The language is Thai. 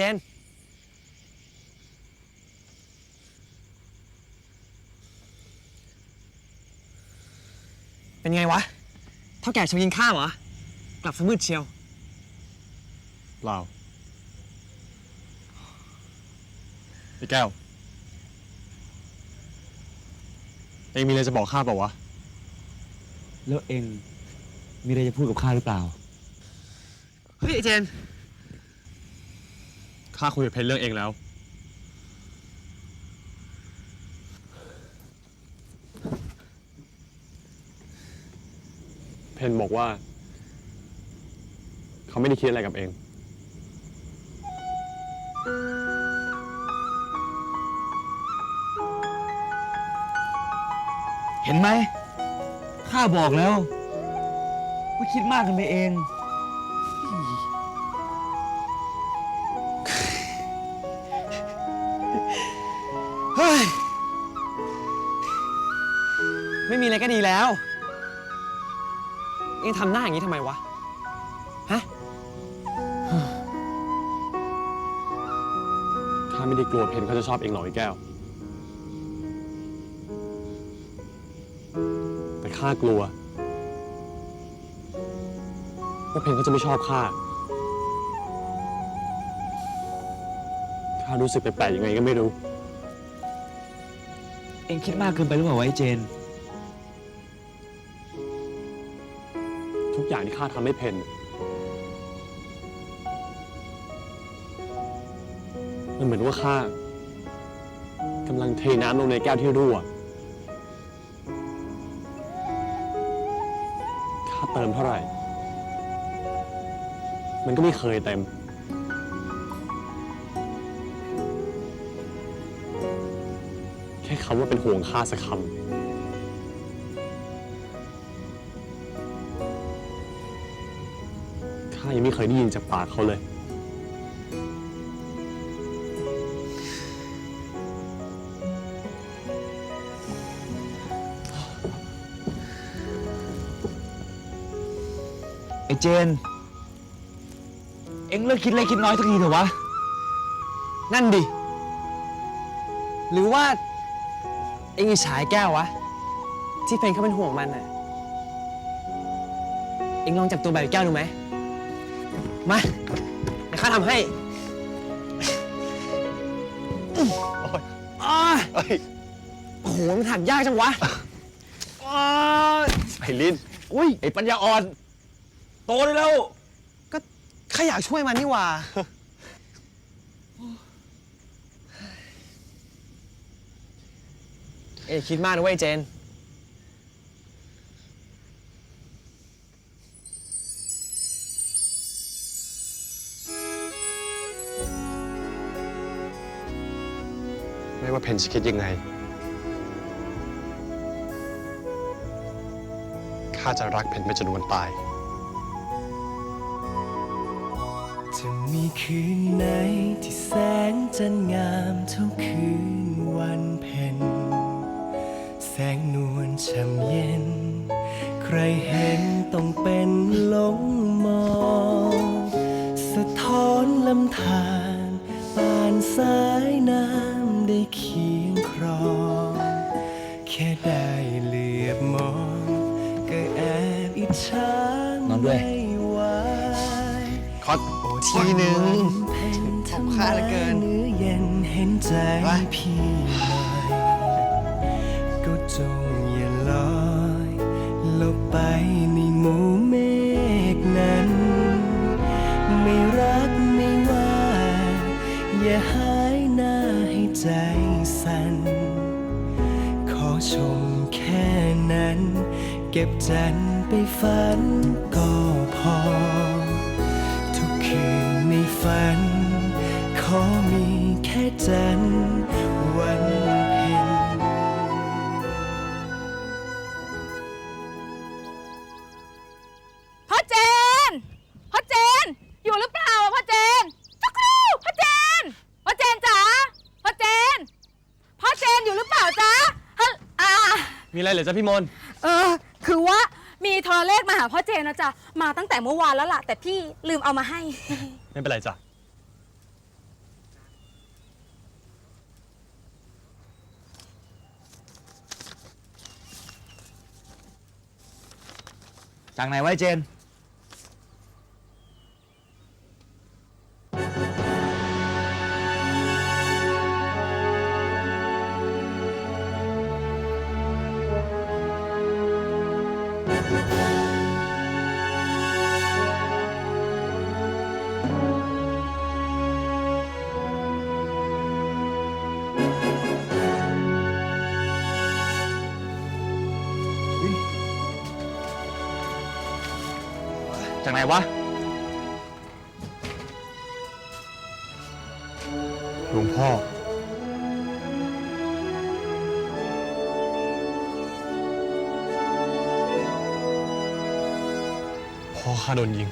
จน เป็นไงวะเท่าแก่ชาวยิงข้ามเหรอ กลับสมืดเชียว เปล่าพี่แก้ว เองมีอะไรจะบอกข้าเปล่าวะ แล้วเองมีอะไรจะพูดกับข้าหรือเปล่า เฮ้ยไอ้เจน ข้าคุยกับเพนเรื่องเองแล้ว เพนบอกว่า เขาไม่ได้คิดอะไรกับเอง เห็นไหมข้าบอกแล้วว่าคิดมากกันไปเอง ฮ้ย ไม่มีอะไรก็ดีแล้ว เองทำหน้าอย่างนี้ทำไมวะ ฮะ ข้าไม่ได้กลัวเพนเขาจะชอบเองหรอกไอ้แก้ว แต่ข้ากลัวว่าเพนเขาจะไม่ชอบข้า ข้ารู้สึกแปลกๆยังไงก็ไม่รู้ เองคิดมากเกินไปหรือเปล่าวะไอ้เจน ทุกอย่างที่ข้าทำให้เพนมันเหมือนว่าข้ากำลังเทน้ำลงในแก้วที่รั่ว ข้าเติมเท่าไหร่ มันก็ไม่เคยเต็ม ค่คำว่าเป็นห่วงข้าสักคำข้ายังไม่เคยได้ยินจากปากเขาเลย ไอ้เจน เอ็งเลิกคิดเล็กคิดน้อยสักทีเถอะวะ นั่นดิ หรือว่า เองอิจฉาไอ้แก้ววะ ที่เพนเขาเป็นห่วงมันน่ะ เองลองจับตัวแบบไอ้แก้วดูไหม มาเดี๋ยวข้าทำให้อื้ออ้าโอ้โห มันหักยากจังวะอ้าไอ้ลิ้นอุ้ยไอ้ปัญญาอ่อน โตได้แล้ว ก็ข้าอยากช่วยมันนี่หว่า อ้ยคิดมากนะเว้ยเจน ไม่ว่าเพนจะคิดยังไง ข้าจะรักเพนไปจนวันตาย จะมีคืนไหนที่แสงจันทร์งามเท่าคืนวันเพ็ญแส งนวลช่ำเย็น ใครเห็นต้องเป็นหลงมอง สะท้อนลำธารป่านสายน้ำได้เคียงครอง แค่ได้เหลือบมอง ก็แอบอิจฉานอนด้วย ไม่ไหวขอทีหนึ่งขอบค่าเหลือเกินเนื้อเย็นเห็นใจไปพี่ ไปในหมู่เมฆนั้น ไม่รักไม่ว่า อย่าหายหน้าให้ใจสั่น ขอชมแค่นั้น เก็บจันไปฝันก็พอ ทุกคืนในฝัน ขอมีแค่จันทร์ เจนอยู่หรือเปล่าจ๊ะฮัลอ่ามีอะไรเหรอจ๊ะพี่มนเออ คือว่ามีโทรเลขมาหาพ่อเจนนะจ๊ะ มาตั้งแต่เมื่อวานแล้วล่ะ แต่พี่ลืมเอามาให้ ไม่เป็นไรจ้ะจากไหนไว้เจน จากไหนวะ หลวงพ่อ พ่อข้าโดนยิง